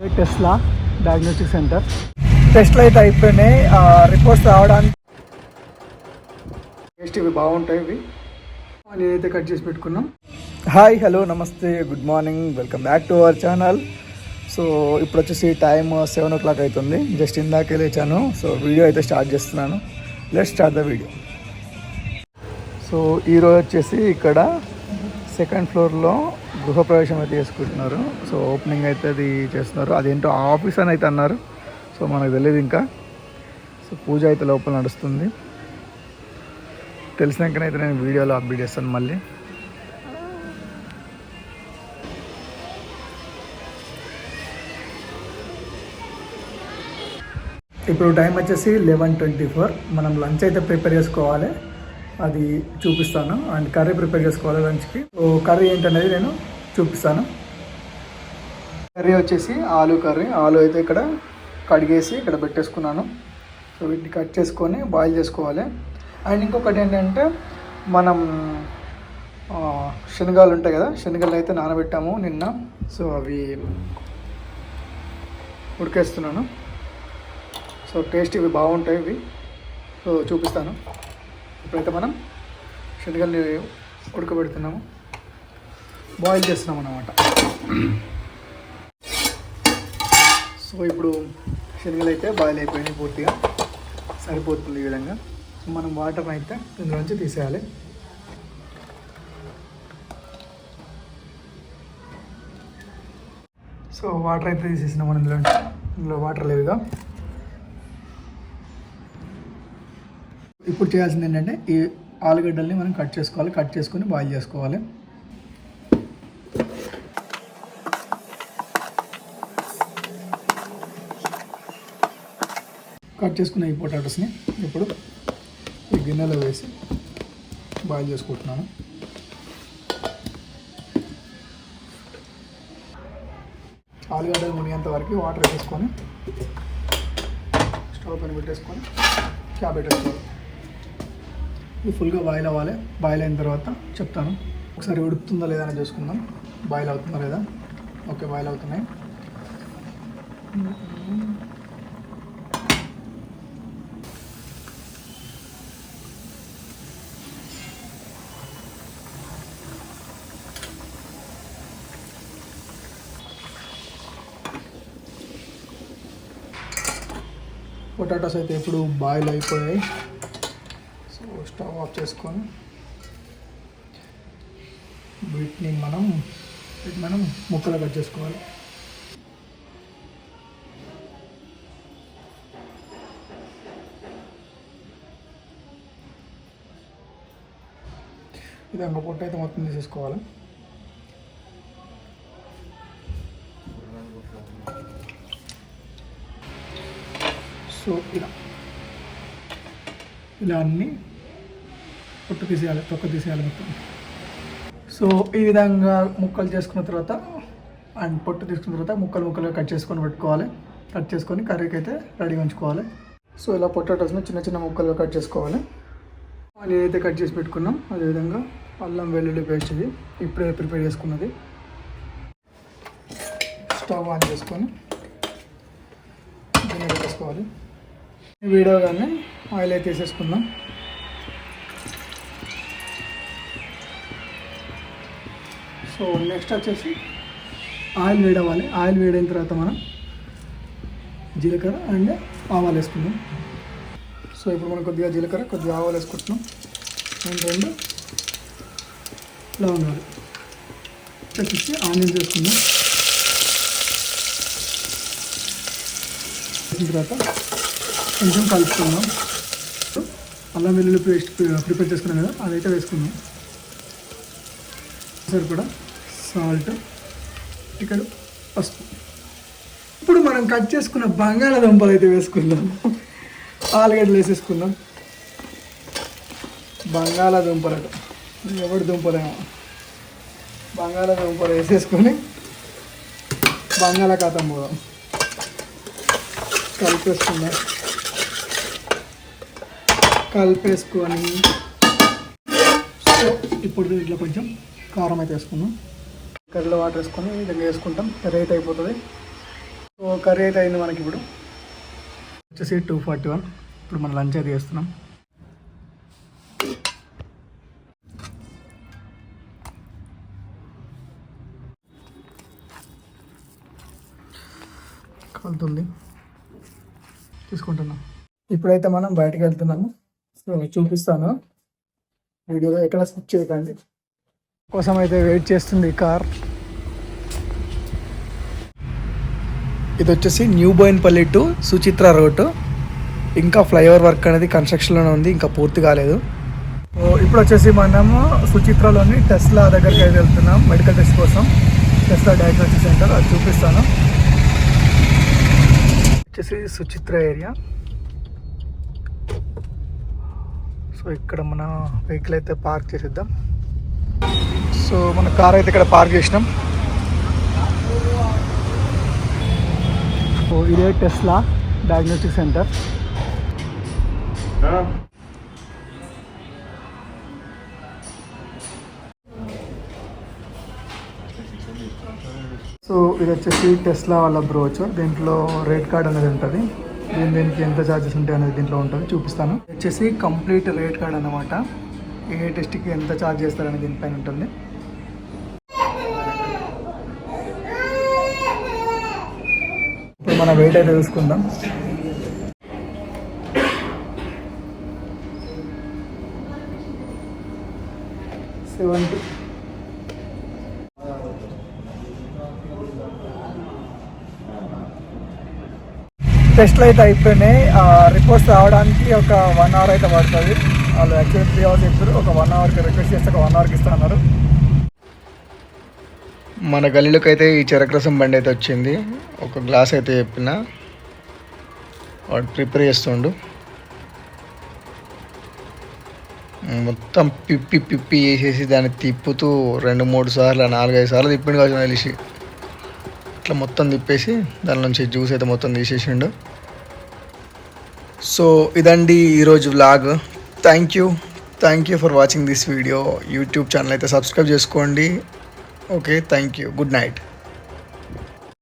Tesla diagnostic centre టెస్ట్లు అయితే అయిపోయినాయి. రిపోర్ట్స్ రావడానికి టేస్ట్ ఇవి బాగుంటాయి ఇవి. నేనైతే కట్ చేసి పెట్టుకున్నాం. Hi hello namaste good morning welcome back to our channel so ఇప్పుడు వచ్చేసి టైం సెవెన్ ఓ క్లాక్ అవుతుంది. జస్ట్ ఇందాకే లేచాను. సో వీడియో అయితే స్టార్ట్ చేస్తున్నాను. Let start the video so ఈరోజు వచ్చేసి ఇక్కడ సెకండ్ ఫ్లోర్లో గృహప్రవేశం అయితే చేసుకుంటున్నారు. సో ఓపెనింగ్ అయితే అది చేస్తున్నారు. అదేంటో ఆఫీస్ అని అయితే అన్నారు. సో మనకు తెలియదు ఇంకా. సో పూజ అయితే లోపల నడుస్తుంది. తెలిసినాకనైతే నేను వీడియోలో అప్డేట్ చేస్తాను మళ్ళీ. ఇప్పుడు టైం వచ్చేసి లెవెన్ ట్వంటీ ఫోర్ మనం లంచ్ అయితే ప్రిపేర్ చేసుకోవాలి. అది చూపిస్తాను. అండ్ కర్రీ ప్రిపేర్ చేసుకోవాలి లంచ్కి. సో కర్రీ ఏంటనేది నేను చూపిస్తాను. కర్రీ వచ్చేసి ఆలు కర్రీ. ఆలు అయితే ఇక్కడ కడిగేసి ఇక్కడ పెట్టేసుకున్నాను. సో వీటిని కట్ చేసుకొని బాయిల్ చేసుకోవాలి. అండ్ ఇంకొకటి ఏంటంటే మనం శనగలు ఉంటాయి కదా శనగలు అయితే నానబెట్టాము నిన్న. సో అవి ఉడికేస్తున్నాను. సో టేస్ట్ ఇవి బాగుంటాయి ఇవి. సో చూపిస్తాను. ఇప్పుడైతే మనం శనగల్ని ఉడకబెడుతున్నాము. బాయిల్ చేస్తున్నాం అన్నమాట. సో ఇప్పుడు శనగలు అయితే బాయిల్ అయిపోయినాయి పూర్తిగా. సరిపోతుంది ఈ విధంగా. సో మనం వాటర్ని అయితే ఇందులోంచి తీసేయాలి. సో వాటర్ అయితే తీసేసినాం మనం ఇందులో ఇందులో వాటర్ లేవుగా ఇప్పుడు చేయాల్సింది ఏంటంటే ఈ ఆలుగడ్డల్ని మనం కట్ చేసుకోవాలి. కట్ చేసుకొని బాయిల్ చేసుకోవాలి. కట్ చేసుకున్న ఈ పొటాటోస్ని ఇప్పుడు ఈ గిన్నెలో వేసి బాయిల్ చేసుకుంటున్నాను. ఆలుగడ్డలు మునిగేంత వరకు వాటర్ వేసేసుకొని స్టవ్ పైన పెట్టేసుకొని క్యాప్ పెట్టేసుకోవాలి. ఇది ఫుల్గా బాయిల్ అవ్వాలి. బాయిల్ అయిన తర్వాత చెప్తాను. ఒకసారి ఉడుకుతుందా లేదా అని చూసుకుందాం. బాయిల్ అవుతుందా లేదా? ఓకే బాయిల్ అవుతున్నాయి. పొటాటోస్ అయితే ఇప్పుడు బాయిల్ అయిపోయాయి. సో స్టవ్ ఆఫ్ చేసుకొని వీటిని మనం వీటిని మనం ముక్కలు కట్ చేసుకోవాలి. విధంగా పొట్ట పొట్టు అయితే మొత్తం తీసేసుకోవాలి. సో ఇలా ఇలా అన్నీ పొట్టు తీసేయాలి తొక్క తీసేయాలి మొత్తం. సో ఈ విధంగా ముక్కలు చేసుకున్న తర్వాత అండ్ పొట్టు తీసుకున్న తర్వాత ముక్కలు ముక్కలు కట్ చేసుకొని పెట్టుకోవాలి. కట్ చేసుకొని కర్రీకి అయితే రెడీగా ఉంచుకోవాలి. సో ఇలా పొటాటోస్ని చిన్న చిన్న ముక్కలుగా కట్ చేసుకోవాలి. నేనైతే కట్ చేసి పెట్టుకున్నాం అదేవిధంగా అల్లం వెల్లుల్లి పేస్ట్ ఇది ఇప్పుడే ప్రిపేర్ చేసుకున్నది. స్టవ్ ఆన్ చేసుకొని గిన్నె పెట్టేసుకోవాలి వీడియోగానే ఆయిల్ అయితే వేసేసుకుందాం. సో నెక్స్ట్ వచ్చేసి ఆయిల్ వేడవ్వాలి. ఆయిల్ వేడైన తర్వాత మనం జీలకర్ర అండ్ ఆవాలు వేసుకుందాం. సో ఇప్పుడు మనం కొద్దిగా జీలకర్ర కొద్దిగా ఆవాలు వేసుకుంటున్నాం. అండ్ రెండు లవంగాలు. వచ్చేసి ఆనియన్స్ వేసుకుందాం. తర్వాత కొంచెం కలుపుకుందాం. అల్లం వెల్లుల్లి పేస్ట్ ప్రిపేర్ చేసుకున్నాం కదా అదైతే వేసుకుందాం. సరే కూడా సాల్ట్ ఇక్కడ పసుపు. ఇప్పుడు మనం కట్ చేసుకున్న బంగాళాదుంపలు అయితే వేసుకుందాం. ఆలుగడ్డలు వేసేసుకుందాం. బంగాళాదుంపలట. ఎవరి దుంపలేమో బంగాళాదుంపలు వేసేసుకొని బంగాళాఖాతం పోదాం. కలిపేసుకుందాం. కలిపేసుకొని. సో ఇప్పుడు ఇట్లా కొంచెం కారం అయితే వేసుకున్నాం కర్రీలో వాటర్ వేసుకొని ఇట్లా వేసుకుంటాం. వేసుకుంటాం రేట్ అయిపోతుంది. కర్రీ అయితే అయింది మనకి ఇప్పుడు. వచ్చేసి టూ ఫార్టీ వన్ ఇప్పుడు మనం లంచ్ అది చేస్తున్నాం. కలుతుంది. తీసుకుంటున్నాం. ఇప్పుడైతే మనం బయటకు వెళ్తున్నాము. చూపిస్తాను. వీడియోలో ఎక్కడ స్కిప్ చేయకండి. కోసం అయితే వెయిట్ చేస్తుంది కార్. ఇది వచ్చేసి new Boinpally to Suchitra road ఇంకా ఫ్లైఓవర్ వర్క్ అనేది కన్స్ట్రక్షన్లోనే ఉంది ఇంకా పూర్తి కాలేదు. ఇప్పుడు వచ్చేసి మనము సుచిత్రలోని టెస్లా దగ్గరికి అయితే వెళ్తున్నాం మెడికల్ టెస్ట్ కోసం. టెస్లా డయాగ్నోస్టిక్ సెంటర్ అది చూపిస్తాను. వచ్చేసి సుచిత్ర ఏరియా. సో ఇక్కడ మన వెహికల్ అయితే పార్క్ చేసేద్దాం. సో మన కార్ అయితే ఇక్కడ పార్క్ చేసినాం. సో ఇదే టెస్లా డయాగ్నోస్టిక్ సెంటర్ సో ఇది వచ్చేసి టెస్లా వాళ్ళ బ్రోచ్ దీంట్లో రెడ్ కార్డ్ అనేది ఉంటుంది. దీని దీనికి ఎంత ఛార్జెస్ ఉంటాయి అనేది దీంట్లో ఉంటుంది చూపిస్తాను. వచ్చేసి కంప్లీట్ రేట్ కార్డ్ అనమాట ఏ టెస్ట్కి ఎంత ఛార్జ్ చేస్తారని దీనిపైన ఉంటుంది. ఇప్పుడు మన వెయిట్ అయితే చూసుకుందాం. సెవెంటీ టెస్ట్లు అయితే అయిపోయినాయి. రిపోర్ట్స్ రావడానికి ఒక వన్ అవర్ అయితే పడుతుంది. వాళ్ళు యాక్చువల్లీ త్రీ అవర్స్ చెప్పారు ఒక వన్ అవర్కి రిక్వెస్ట్ చేస్తే ఒక వన్ అవర్కి ఇస్తా అన్నారు మన గల్లీలోకి అయితే ఈ చెరకరసం బండి అయితే వచ్చింది. ఒక గ్లాస్ అయితే చెప్పిన. వాడు ప్రిపేర్ చేస్తుండు. మొత్తం పిప్పి పిప్పి వేసేసి దాన్ని తిప్పుతూ రెండు మూడు సార్లు నాలుగైదు సార్లు తిప్పిండు కావచ్చు తెలిసి ఇట్లా మొత్తం తిప్పేసి దాని నుంచి జ్యూస్ అయితే మొత్తం తీసేసిండు. సో ఇదండి ఈరోజు vlog thank you thank you for watching this video YouTube channel అయితే సబ్స్క్రైబ్ చేసుకోండి. Okay thank you good night